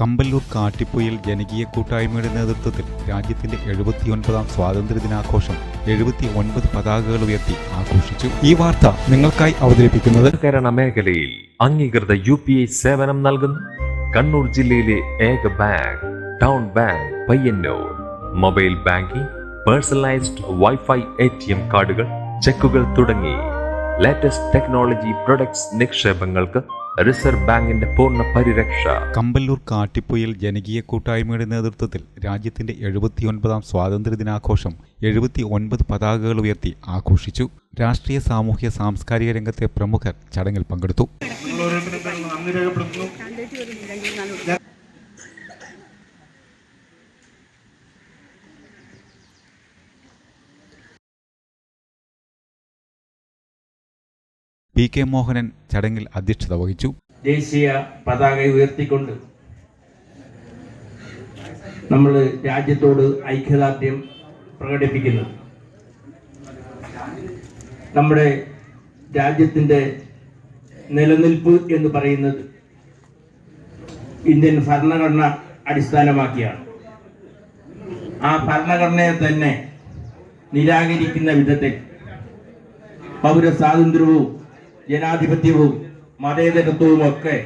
കമ്പല്ലൂർ കാട്ടിപ്പൊയിൽ ജനകീയ കൂട്ടായ്മയുടെ നേതൃത്വത്തിൽ രാജ്യത്തിന്റെ എഴുപത്തിയൊൻപതാം സ്വാതന്ത്ര്യ ദിനാഘോഷം എഴുപത്തി ഒൻപത് പതാകകൾ ഉയർത്തി ആഘോഷിച്ചു. ഈ വാർത്ത നിങ്ങൾക്കായി അവതരിപ്പിക്കുന്നത് കേരള മേഖലയിൽ അംഗീകൃത യു പി ഐ സേവനം നൽകുന്നു. കണ്ണൂർ ജില്ലയിലെ ഏക bank town bank Payyannur. Mobile banking personalised wifi A T M കാർഡുകൾ ചെക്കുകൾ തുടങ്ങി. ലേറ്റസ്റ്റ് ടെക്നോളജി പ്രൊഡക്ട്സ് നിക്ഷേപങ്ങൾക്ക് റിസർവ് ബാങ്കിന്റെ പൂർണ പരിരക്ഷ. കമ്പല്ലൂർ കാട്ടിപ്പൊയിൽ ജനകീയ കൂട്ടായ്മയുടെ നേതൃത്വത്തിൽ രാജ്യത്തിന്റെ എഴുപത്തിയൊൻപതാം സ്വാതന്ത്ര്യ ദിനാഘോഷം എഴുപത്തി ഒൻപത് പതാകകൾ ഉയർത്തി ആഘോഷിച്ചു. രാഷ്ട്രീയ സാമൂഹ്യ സാംസ്കാരിക രംഗത്തെ പ്രമുഖർ ചടങ്ങിൽ പങ്കെടുത്തു. പി കെ മോഹനൻ ചടങ്ങിൽ അധ്യക്ഷത വഹിച്ചു. ദേശീയ പതാക ഉയർത്തിക്കൊണ്ട് നമ്മൾ രാജ്യത്തോട് ഐക്യദാർഢ്യം പ്രകടിപ്പിക്കുന്നു. നമ്മുടെ രാജ്യത്തിന്റെ നിലനിൽപ്പ് എന്ന് പറയുന്നത് ഇന്ത്യൻ ഭരണഘടന അടിസ്ഥാനമാക്കിയാണ്. ആ ഭരണഘടനയെ തന്നെ നിരാകരിക്കുന്ന വിധത്തിൽ പൗര സ്വാതന്ത്ര്യവും ജനാധിപത്യവും മതേതരത്വവും ഒക്കെ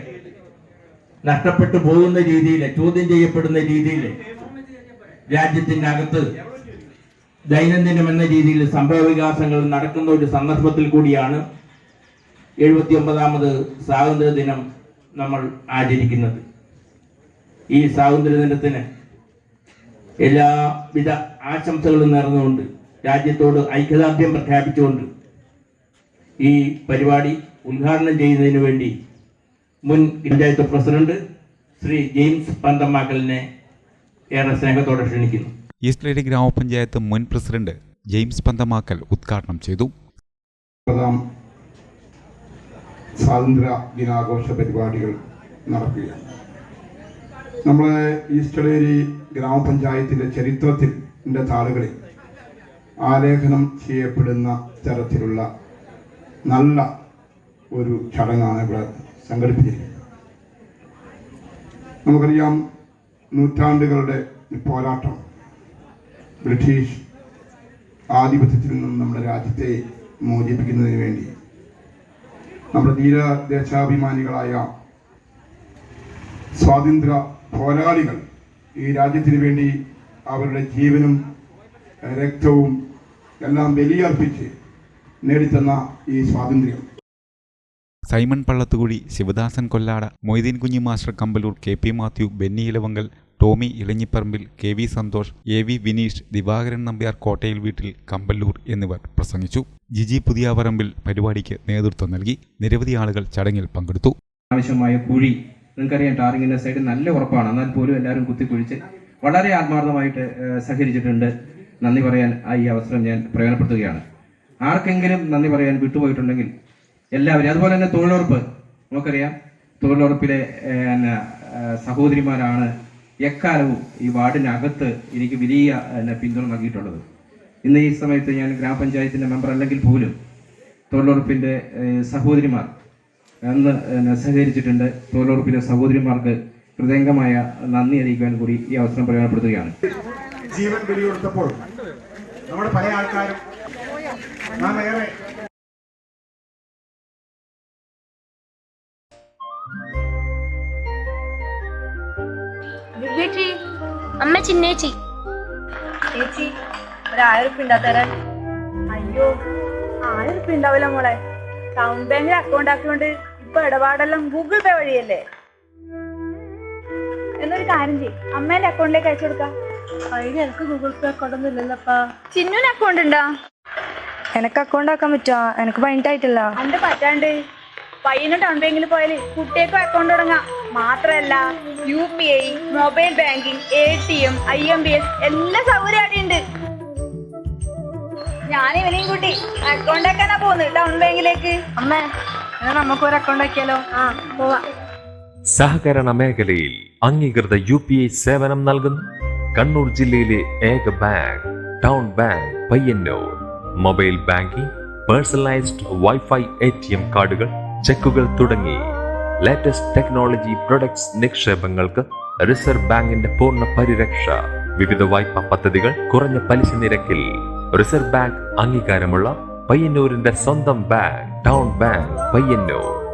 നഷ്ടപ്പെട്ടു പോകുന്ന രീതിയിൽ ചോദ്യം ചെയ്യപ്പെടുന്ന രീതിയിൽ അകത്ത് ദൈനംദിനം എന്ന രീതിയിൽ സംഭവ വികാസങ്ങൾ നടക്കുന്ന ഒരു സന്ദർഭത്തിൽ കൂടിയാണ് എഴുപത്തി ഒമ്പതാമത് സ്വാതന്ത്ര്യ ദിനം നമ്മൾ ആചരിക്കുന്നത്. ഈ സ്വാതന്ത്ര്യ ദിനത്തിന് എല്ലാവിധ ആശംസകളും നേർന്നുകൊണ്ട് രാജ്യത്തോട് ഐക്യദാർഢ്യം പ്രഖ്യാപിച്ചുകൊണ്ട് ഈ പരിപാടി ഉദ്ഘാടനം ചെയ്യുന്നതിന് വേണ്ടി മുൻ പഞ്ചായത്ത് പ്രസിഡന്റ് ശ്രീ ജെയിംസ് പന്തമാക്കലിനെ ഏറെ സ്നേഹത്തോടെ ക്ഷണിക്കുന്നു. ഈസ്റ്റ് ലേഡി ഗ്രാമപഞ്ചായത്ത് മുൻ പ്രസിഡന്റ് ജെയിംസ് പന്തമാക്കൽ ഉദ്ഘാടനം ചെയ്തു. സ്വാതന്ത്ര്യ ദിനാഘോഷ പരിപാടികൾ നടക്കുകയാണ്. നമ്മളെ ഈസ്റ്റലേരി ഗ്രാമപഞ്ചായത്തിന്റെ ചരിത്രത്തിന്റെ താളുകളിൽ ആലേഖനം ചെയ്യപ്പെടുന്ന തരത്തിലുള്ള നല്ല ഒരു ചടങ്ങാണ് ഇവിടെ സംഘടിപ്പിച്ചിരിക്കുന്നത്. നമുക്കറിയാം നൂറ്റാണ്ടുകളുടെ പോരാട്ടം. ബ്രിട്ടീഷ് ആധിപത്യത്തിൽ നിന്നും നമ്മുടെ രാജ്യത്തെ മോചിപ്പിക്കുന്നതിന് വേണ്ടി. നമ്മുടെ ധീര ദേശാഭിമാനികളായ സ്വാതന്ത്ര്യ പോരാളികൾ ഈ രാജ്യത്തിന് വേണ്ടി അവരുടെ ജീവനും രക്തവും എല്ലാം ബലിയർപ്പിച്ച് നേടിത്തന്ന ഈ സ്വാതന്ത്ര്യം. Simon Pallathukuzhi Sivadasan Kollada Moideen Kunhi master Kambalur K P Mathew Benny Elavankal Tomy Elanjiparambil K V Santhosh A V Vineesh Divakaran Nambiar Kottayil വീട്ടിൽ കമ്പല്ലൂർ എന്നിവർ പ്രസംഗിച്ചു. ജിജി പുതിയാപറമ്പിൽ പരിപാടിക്ക് നേതൃത്വം നൽകി. നിരവധി ആളുകൾ ചടങ്ങിൽ പങ്കെടുത്തു. ആവശ്യമായ കുഴി. നിങ്ങൾക്കറിയാം ടാറിങ്ങിന്റെ സൈഡ് നല്ല ഉറപ്പാണ്. എന്നാൽ പോലും എല്ലാവരും കുത്തിക്കുഴിച്ച് വളരെ ആത്മാർത്ഥമായിട്ട് സഹകരിച്ചിട്ടുണ്ട്. നന്ദി പറയാൻ ആ ഈ അവസരം ഞാൻ പ്രയോജനപ്പെടുത്തുകയാണ്. ആർക്കെങ്കിലും നന്ദി പറയാൻ വിട്ടുപോയിട്ടുണ്ടെങ്കിൽ എല്ലാവരും അതുപോലെ തന്നെ തൊഴിലുറപ്പ് നമുക്കറിയാം തൊഴിലുറപ്പിലെ എന്നാ സഹോദരിമാരാണ് എക്കാലവും ഈ വാർഡിനകത്ത് എനിക്ക് വലിയ പിന്തുണ നൽകിയിട്ടുള്ളത്. ഇന്ന് ഈ സമയത്ത് ഞാൻ ഗ്രാമപഞ്ചായത്തിന്റെ മെമ്പർ അല്ലെങ്കിൽ പോലും തൊഴിലുറപ്പിന്റെ സഹോദരിമാർ അന്ന് സഹകരിച്ചിട്ടുണ്ട്. തൊഴിലുറപ്പിലെ സഹോദരിമാർക്ക് ഹൃദയംഗമായ നന്ദി അറിയിക്കാൻ കൂടി ഈ അവസരം പ്രയോജനപ്പെടുത്തുകയാണ്. ജീവൻ ബലികൊടുത്തപ്പോൾ നമ്മുടെ പല ആൾക്കാരും അമ്മ ചിന്നേച്ചി ചേച്ചി ഒരു ആയിരം ഉറുപ്പ ഉണ്ടാ അയ്യോ ആയിരം ഉറുപ്പ ഉണ്ടാവില്ല മോളെ. ടൗൺ ബാങ്കിൽ അക്കൗണ്ട് ആക്കിയോണ്ട് ഇപ്പൊ ഇടപാടെല്ലാം ഗൂഗിൾ പേ വഴിയല്ലേ? എന്നൊരു കാര്യം ചെയ്യും. അമ്മേന്റെ അക്കൗണ്ടിലേക്ക് അയച്ചു കൊടുക്കാം. അതിന് എനിക്ക് ഗൂഗിൾ പേ അക്കൗണ്ട് ഒന്നും ഇല്ലല്ലപ്പാ. ചിന്നുവിന് അക്കൗണ്ട് ഉണ്ടോ? എനക്ക് അക്കൗണ്ട് ആക്കാൻ പറ്റുമോ എനക്ക് പൈന്റായിട്ടില്ല. അണ്ട് പറ്റാണ്ട്. പയ്യന് ടൗൺ ബാങ്കിൽ പോയാൽ കുട്ടിയേക്കും അക്കൗണ്ട് തുടങ്ങാം. മാത്രല്ല U P I mobile banking A T M I M B S എല്ലാ സൗകര്യം അവിടെ ഉണ്ട്. ഞാൻ ഇവനെയും കൂട്ടി അക്കൗണ്ട് ആക്കാനാ പോകുന്നത് ടൗൺ ബാങ്കിലേക്ക് അമ്മേ എന്നാ നമുക്ക് ഒരു അക്കൗണ്ട് ആക്കിയാലോ? ആ പോവാ. സഹകരണ മേഖലയിൽ അംഗീകൃത യു പി ഐ സേവനം നൽകുന്നു. കണ്ണൂർ ജില്ലയിലെ ഏക bank town bank Payyannur. Mobile banking personalised wifi A T M കാർഡുകൾ ചെക്കുകൾ തുടങ്ങി. ലേറ്റസ്റ്റ് ടെക്നോളജി പ്രൊഡക്ട്സ് നിക്ഷേപങ്ങൾക്ക് റിസർവ് ബാങ്കിന്റെ പൂർണ പരിരക്ഷ. വിവിധ വായ്പാ പദ്ധതികൾ കുറഞ്ഞ പലിശ നിരക്കിൽ. റിസർവ് ബാങ്ക് അംഗീകാരമുള്ള പയ്യന്നൂരിന്റെ സ്വന്തം ബാങ്ക് ടൗൺ ബാങ്ക് പയ്യന്നൂർ.